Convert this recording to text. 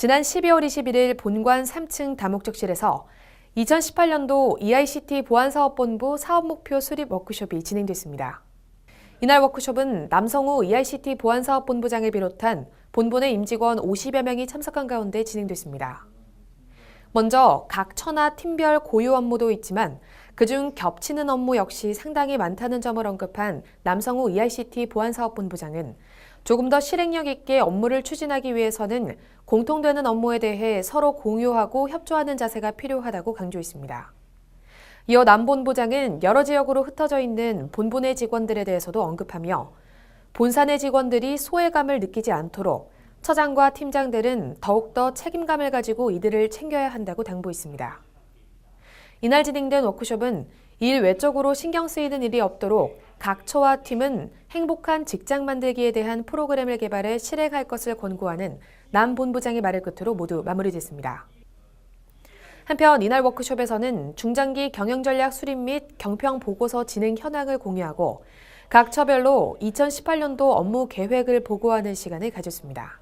지난 12월 21일 본관 3층 다목적실에서 2018년도 EICT 보안사업본부 사업목표 수립 워크숍이 진행됐습니다. 이날 워크숍은 남성우 EICT 보안사업본부장을 비롯한 본부 내 임직원 50여 명이 참석한 가운데 진행됐습니다. 먼저 각 처나 팀별 고유 업무도 있지만 그중 겹치는 업무 역시 상당히 많다는 점을 언급한 남성우 EICT 보안사업본부장은 조금 더 실행력 있게 업무를 추진하기 위해서는 공통되는 업무에 대해 서로 공유하고 협조하는 자세가 필요하다고 강조했습니다. 이어 남 본부장은 여러 지역으로 흩어져 있는 내 직원들에 대해서도 언급하며 내 직원들이 소외감을 느끼지 않도록 처장과 팀장들은 더욱더 책임감을 가지고 이들을 챙겨야 한다고 당부했습니다. 이날 진행된 워크숍은 일 외적으로 신경 쓰이는 일이 없도록 각 처와 팀은 행복한 직장 만들기에 대한 프로그램을 개발해 실행할 것을 권고하는 남 본부장의 말을 끝으로 모두 마무리됐습니다. 한편 이날 워크숍에서는 중장기 경영 전략 수립 및 경평 보고서 진행 현황을 공유하고 각 처별로 2018년도 업무 계획을 보고하는 시간을 가졌습니다.